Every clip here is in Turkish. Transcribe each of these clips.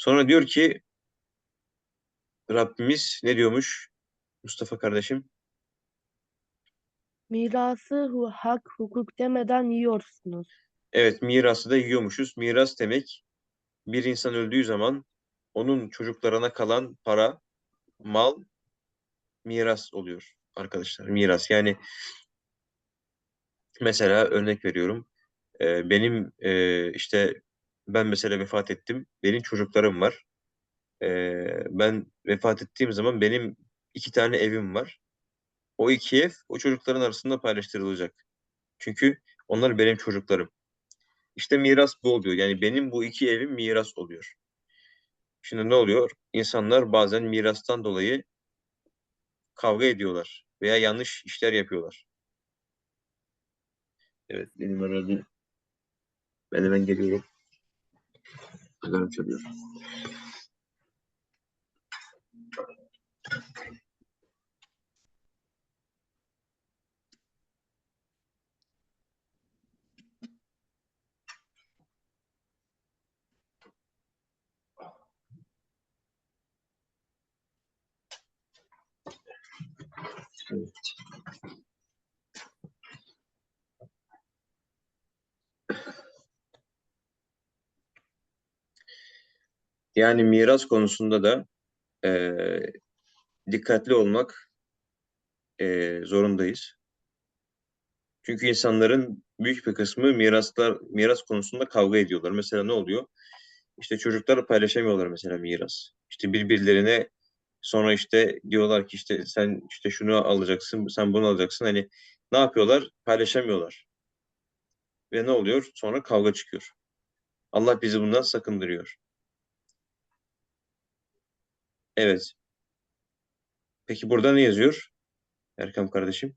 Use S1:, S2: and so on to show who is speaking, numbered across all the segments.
S1: Sonra diyor ki Rabbimiz ne diyormuş Mustafa kardeşim?
S2: Mirası hu- hak hukuk demeden yiyorsunuz.
S1: Evet mirası da yiyormuşuz. Miras demek bir insan öldüğü zaman onun çocuklarına kalan para, mal, miras oluyor arkadaşlar. Miras yani mesela örnek veriyorum. Benim işte ben mesela vefat ettim. Benim çocuklarım var. Ee, ben vefat ettiğim zaman benim iki tane evim var. O iki ev o çocukların arasında paylaştırılacak. Çünkü onlar benim çocuklarım. İşte miras bu oluyor. Yani benim bu iki evim miras oluyor. Şimdi ne oluyor? İnsanlar bazen mirastan dolayı kavga ediyorlar veya yanlış işler yapıyorlar. Evet, benim herhalde ben hemen geliyorum. Короче, Thank you. Yani miras konusunda da eee, dikkatli olmak eee, zorundayız. Çünkü insanların büyük bir kısmı miraslar miras konusunda kavga ediyorlar. Mesela ne oluyor? İşte çocuklar paylaşamıyorlar mesela miras. İşte birbirlerine sonra işte diyorlar ki işte sen işte şunu alacaksın, sen bunu alacaksın. Hani ne yapıyorlar? Paylaşamıyorlar. Ve ne oluyor? Sonra kavga çıkıyor. Allah bizi bundan sakındırıyor. Evet. Peki burada ne yazıyor? Erkam kardeşim.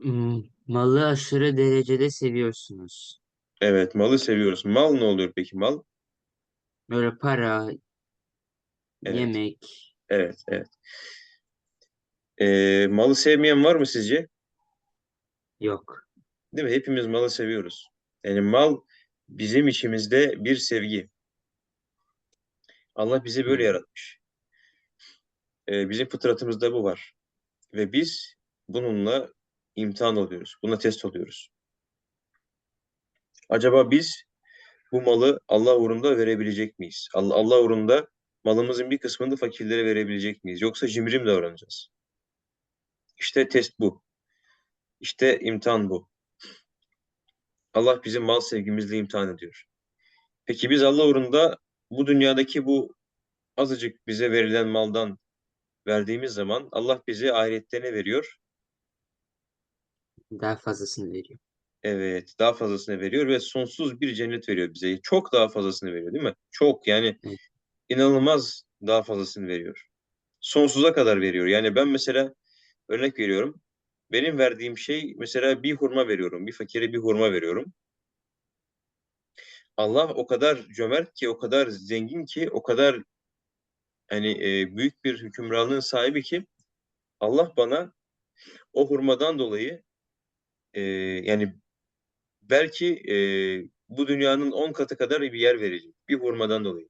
S3: Hmm, Malı aşırı derecede seviyorsunuz.
S1: Evet, malı seviyoruz. Mal ne oluyor peki mal?
S3: Böyle para,
S1: Evet.
S3: yemek.
S1: Evet, evet. Ee, malı sevmeyen var mı sizce?
S3: Yok.
S1: Değil mi? Hepimiz malı seviyoruz. Yani mal bizim içimizde bir sevgi. Allah bizi böyle yaratmış. Ee, bizim fıtratımızda bu var. Ve biz bununla imtihan oluyoruz. Buna test oluyoruz. Acaba biz bu malı Allah uğrunda verebilecek miyiz? Allah, Allah uğrunda malımızın bir kısmını fakirlere verebilecek miyiz? Yoksa cimri mi davranacağız? İşte test bu. İşte imtihan bu. Allah bizim mal sevgimizle imtihan ediyor. Peki biz Allah uğrunda bu dünyadaki bu azıcık bize verilen maldan verdiğimiz zaman Allah bize ahirette ne veriyor?
S3: Daha fazlasını veriyor.
S1: Evet, daha fazlasını veriyor ve sonsuz bir cennet veriyor bize. Çok daha fazlasını veriyor, değil mi? Çok yani
S3: Evet.
S1: inanılmaz daha fazlasını veriyor. Sonsuza kadar veriyor. Yani ben mesela örnek veriyorum. Benim verdiğim şey mesela bir hurma veriyorum. Bir fakire bir hurma veriyorum. Allah o kadar cömert ki, o kadar zengin ki, o kadar hani e, büyük bir hükümranlığın sahibi ki Allah bana o hurmadan dolayı e, yani belki e, bu dünyanın on katı kadar bir yer verecek. Bir hurmadan dolayı.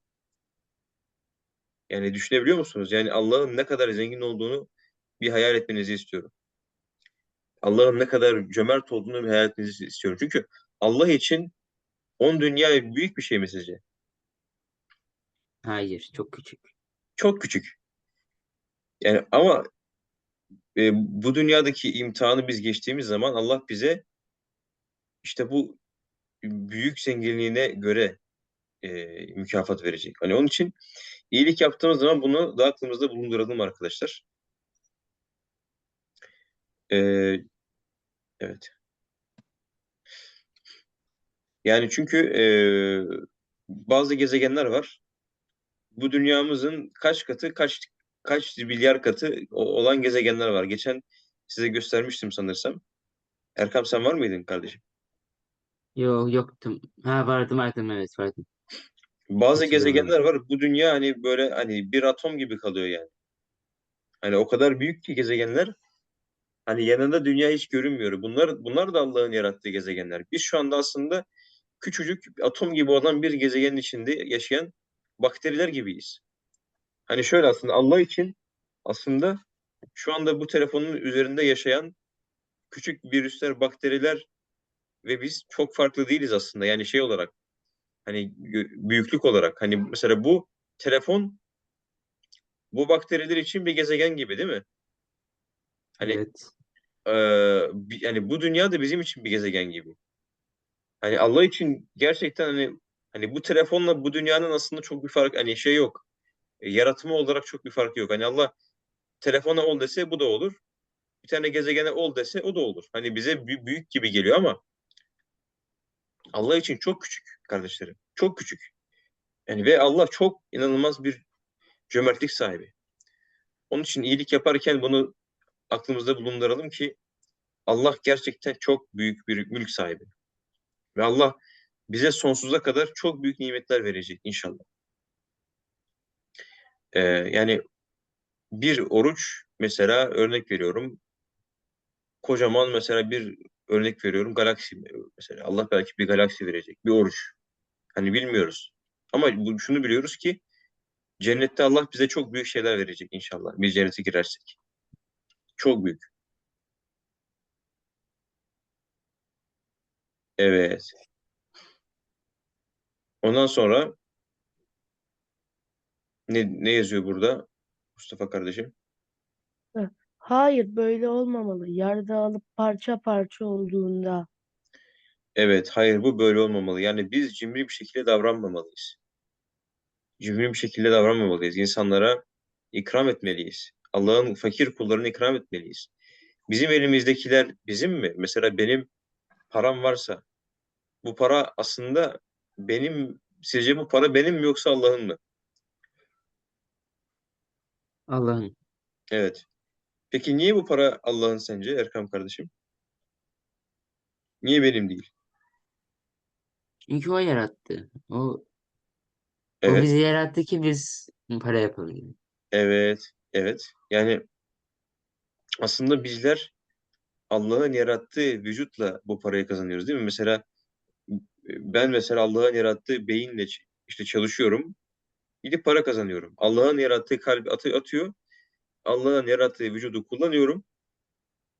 S1: Yani düşünebiliyor musunuz? Yani Allah'ın ne kadar zengin olduğunu bir hayal etmenizi istiyorum. Allah'ın ne kadar cömert olduğunu bir hayal etmenizi istiyorum. Çünkü Allah için on dünya büyük bir şey mi sizce?
S3: Hayır, çok küçük.
S1: Çok küçük. Yani ama e, bu dünyadaki imtihanı biz geçtiğimiz zaman Allah bize işte bu büyük zenginliğine göre e, mükafat verecek. Hani onun için iyilik yaptığımız zaman bunu da aklımızda bulunduralım arkadaşlar. E, evet. Yani çünkü e, bazı gezegenler var. Bu dünyamızın kaç katı, kaç kaç milyar katı olan gezegenler var. Geçen size göstermiştim sanırsam. Erkam sen var mıydın kardeşim?
S3: Yok, yoktum. Ha vardım, vardım, evet vardım.
S1: Bazı gezegenler var. Bu dünya hani böyle hani bir atom gibi kalıyor yani. Hani o kadar büyük ki gezegenler. Hani yanında dünya hiç görünmüyor. Bunlar bunlar da Allah'ın yarattığı gezegenler. Biz şu anda aslında küçücük atom gibi olan bir gezegenin içinde yaşayan bakteriler gibiyiz. Hani şöyle aslında Allah için aslında şu anda bu telefonun üzerinde yaşayan küçük virüsler, bakteriler ve biz çok farklı değiliz aslında. Yani şey olarak hani büyüklük olarak hani mesela bu telefon bu bakteriler için bir gezegen gibi değil mi? Hani
S3: Evet.
S1: bi- yani bu dünya da bizim için bir gezegen gibi. Hani Allah için gerçekten hani hani bu telefonla bu dünyanın aslında çok bir fark hani şey yok. E, yaratımı olarak çok bir fark yok. Hani Allah telefona ol dese bu da olur. Bir tane gezegene ol dese o da olur. Hani bize bü- büyük gibi geliyor ama Allah için çok küçük kardeşlerim. Çok küçük. Yani ve Allah çok inanılmaz bir cömertlik sahibi. Onun için iyilik yaparken bunu aklımızda bulunduralım ki Allah gerçekten çok büyük bir mülk sahibi. Ve Allah bize sonsuza kadar çok büyük nimetler verecek inşallah. Ee, yani bir oruç mesela örnek veriyorum. Kocaman mesela bir örnek veriyorum galaksi mesela. Allah belki bir galaksi verecek. Bir oruç. Hani bilmiyoruz. Ama bu, şunu biliyoruz ki cennette Allah bize çok büyük şeyler verecek inşallah. Biz cennete girersek. Çok büyük. Evet. Ondan sonra ne, ne yazıyor burada Mustafa kardeşim?
S2: Hayır, böyle olmamalı. Yerde alıp parça parça olduğunda.
S1: Evet, hayır bu böyle olmamalı. Yani biz cimri bir şekilde davranmamalıyız. Cimri bir şekilde davranmamalıyız. İnsanlara ikram etmeliyiz. Allah'ın fakir kullarını ikram etmeliyiz. Bizim elimizdekiler bizim mi? Mesela benim param varsa bu para aslında benim, sizce bu para benim mi yoksa Allah'ın mı?
S3: Allah'ın.
S1: Evet. Peki niye bu para Allah'ın sence Erkam kardeşim? Niye benim değil?
S3: Çünkü o yarattı. O, o
S1: Evet,
S3: bizi yarattı ki biz para yapalım.
S1: evet, evet. Yani aslında bizler Allah'ın yarattığı vücutla bu parayı kazanıyoruz değil mi? Mesela ben mesela Allah'ın yarattığı beyinle işte çalışıyorum. Gidip para kazanıyorum. Allah'ın yarattığı kalbi atı atıyor. Allah'ın yarattığı vücudu kullanıyorum.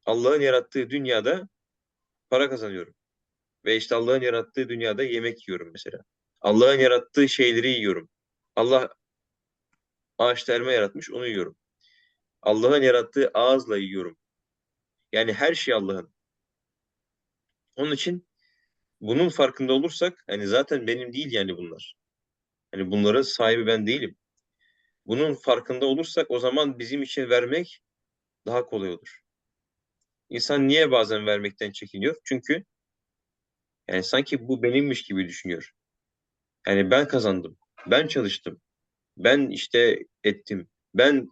S1: Allah'ın yarattığı dünyada para kazanıyorum. Ve işte Allah'ın yarattığı dünyada yemek yiyorum mesela. Allah'ın yarattığı şeyleri yiyorum. Allah ağaçta elma yaratmış, onu yiyorum. Allah'ın yarattığı ağızla yiyorum. Yani her şey Allah'ın. Onun için bunun farkında olursak hani zaten benim değil yani bunlar. Hani bunların sahibi ben değilim. Bunun farkında olursak o zaman bizim için vermek daha kolay olur. İnsan niye bazen vermekten çekiniyor? Çünkü yani sanki bu benimmiş gibi düşünüyor. Yani ben kazandım, ben çalıştım, ben işte ettim, ben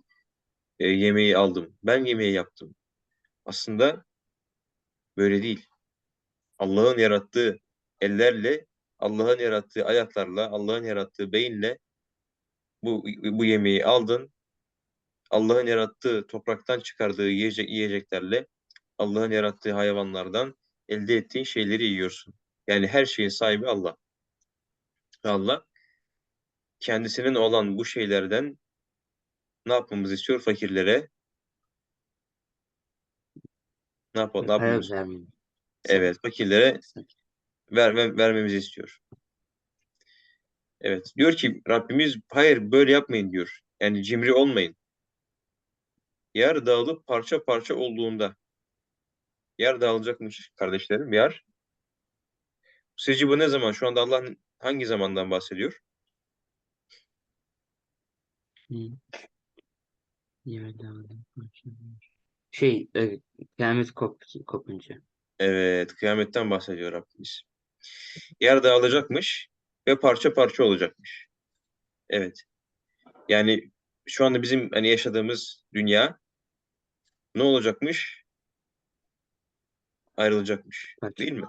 S1: e, yemeği aldım, ben yemeği yaptım. Aslında böyle değil. Allah'ın yarattığı ellerle, Allah'ın yarattığı ayaklarla, Allah'ın yarattığı beyinle bu bu yemeği aldın. Allah'ın yarattığı topraktan çıkardığı yiyecek, yiyeceklerle Allah'ın yarattığı hayvanlardan elde ettiğin şeyleri yiyorsun. Yani her şeyin sahibi Allah. Allah kendisinin olan bu şeylerden ne yapmamızı istiyor? Fakirlere ne, yap ne yapmamız?
S3: vermeyeyim.
S1: Evet, fakirlere verme, vermemizi istiyor. Evet, diyor ki Rabbimiz hayır böyle yapmayın diyor. Yani cimri olmayın. Yer dağılıp parça parça olduğunda yer dağılacakmış kardeşlerim yer. Sizce bu ne zaman? Şu anda Allah hangi zamandan bahsediyor?
S3: Hı. Yerde aldım. Şey, e, kıyamet kop, kopunca.
S1: Evet, kıyametten bahsediyor Rabbimiz. Yer dağılacakmış ve parça parça olacakmış. Evet. Yani şu anda bizim hani yaşadığımız dünya ne olacakmış? Ayrılacakmış.
S3: Parça.
S1: Değil mi?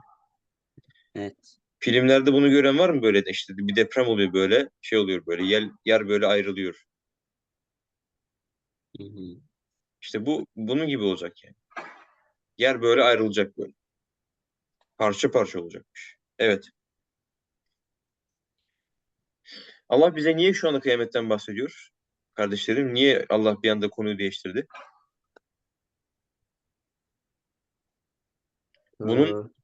S3: Evet.
S1: Filmlerde bunu gören var mı böyle de işte bir deprem oluyor böyle şey oluyor böyle yer, yer böyle ayrılıyor.
S3: Hı hı.
S1: İşte bu bunun gibi olacak yani. Yer böyle ayrılacak böyle. Parça parça olacakmış. Evet. Allah bize niye şu anda kıyametten bahsediyor? Kardeşlerim niye Allah bir anda konuyu değiştirdi? Bunun-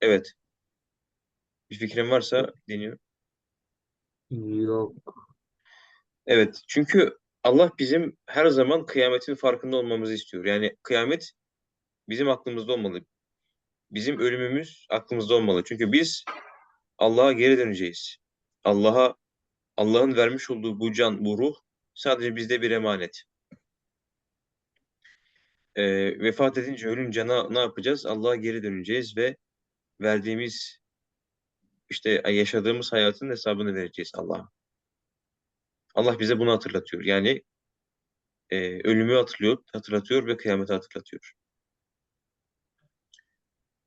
S1: Evet. Bir fikrin varsa deniyor.
S3: Ee, yok.
S1: Evet. Çünkü Allah bizim her zaman kıyametin farkında olmamızı istiyor. Yani kıyamet bizim aklımızda olmalı. Bizim ölümümüz aklımızda olmalı. Çünkü biz Allah'a geri döneceğiz. Allah'a Allah'ın vermiş olduğu bu can, bu ruh sadece bizde bir emanet. Ee, vefat edince, ölünce ne, ne yapacağız? Allah'a geri döneceğiz ve verdiğimiz işte yaşadığımız hayatın hesabını vereceğiz Allah'a. Allah bize bunu hatırlatıyor. Yani e, ölümü hatırlıyor, hatırlatıyor ve kıyameti hatırlatıyor.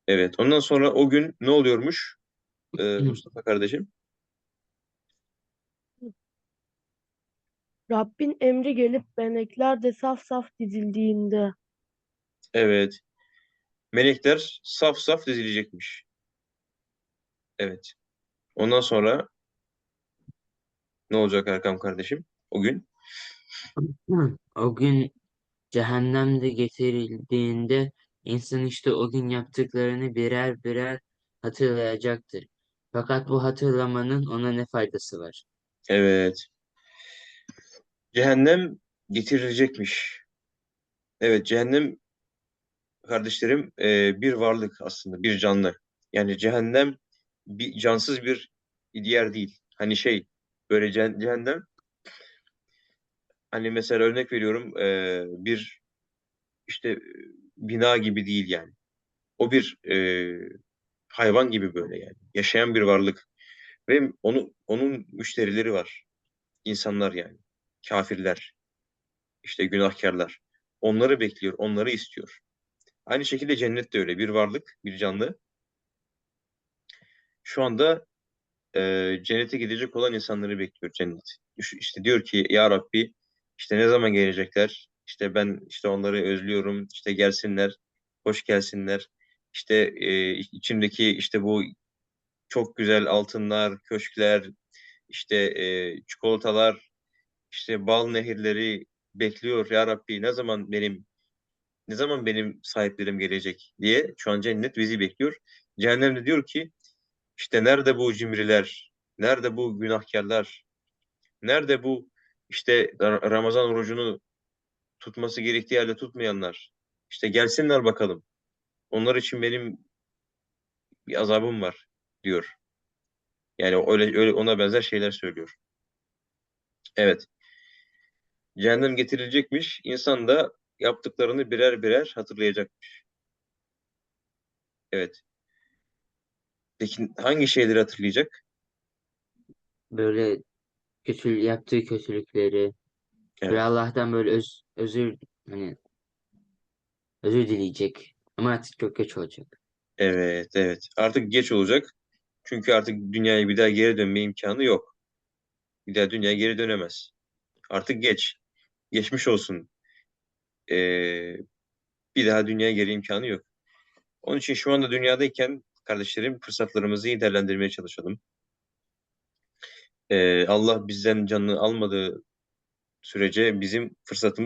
S1: Evet. Ondan sonra o gün ne oluyormuş? Ee, Mustafa kardeşim.
S2: Rabbin emri gelip melekler de saf saf dizildiğinde
S1: Evet. Melekler saf saf dizilecekmiş. Evet. Ondan sonra ne olacak Erkam kardeşim? O gün?
S3: O gün cehennemde getirildiğinde insan işte o gün yaptıklarını birer birer hatırlayacaktır. Fakat bu hatırlamanın ona ne faydası var?
S1: Evet. Cehennem getirilecekmiş. Evet, cehennem kardeşlerim e, bir varlık aslında, bir canlı. Yani cehennem bir cansız bir yer değil. Hani şey böyle ce- cehennem hani mesela örnek veriyorum e, bir işte bina gibi değil yani. O bir e, hayvan gibi böyle yani. Yaşayan bir varlık. Ve onu onun müşterileri var. İnsanlar yani. Kafirler. işte günahkarlar. Onları bekliyor, onları istiyor. Aynı şekilde cennet de öyle. Bir varlık, bir canlı. Şu anda e, cennete gidecek olan insanları bekliyor cennet. İş- İşte diyor ki ya Rabbi işte ne zaman gelecekler? İşte ben işte onları özlüyorum. İşte gelsinler, hoş gelsinler. İşte e, içimdeki işte bu çok güzel altınlar, köşkler, işte e, çikolatalar, işte bal nehirleri bekliyor ya Rabbi ne zaman benim ne zaman benim sahiplerim gelecek diye şu an cennet bizi bekliyor. Cehennemde diyor ki işte nerede bu cimriler, nerede bu günahkarlar, nerede bu işte Ra- Ramazan orucunu tutması gerektiği yerde tutmayanlar. İşte gelsinler bakalım. Onlar için benim bir azabım var diyor. Yani öyle, öyle ona benzer şeyler söylüyor. Evet. Cehennem getirilecekmiş. İnsan da yaptıklarını birer birer hatırlayacakmış. Evet. Peki hangi şeyleri hatırlayacak?
S3: Böyle kötü yaptığı kötülükleri
S1: Evet.
S3: ve Allah'tan böyle öz, özür hani özür dileyecek. Ama artık çok geç olacak.
S1: Evet, evet. Artık geç olacak. Çünkü artık dünyaya bir daha geri dönme imkanı yok. Bir daha dünyaya geri dönemez. Artık geç. Geçmiş olsun. Ee, bir daha dünyaya geri imkanı yok. Onun için şu anda dünyadayken kardeşlerim fırsatlarımızı iyi değerlendirmeye çalışalım. Ee, Allah bizden canını almadığı sürece bizim fırsatımız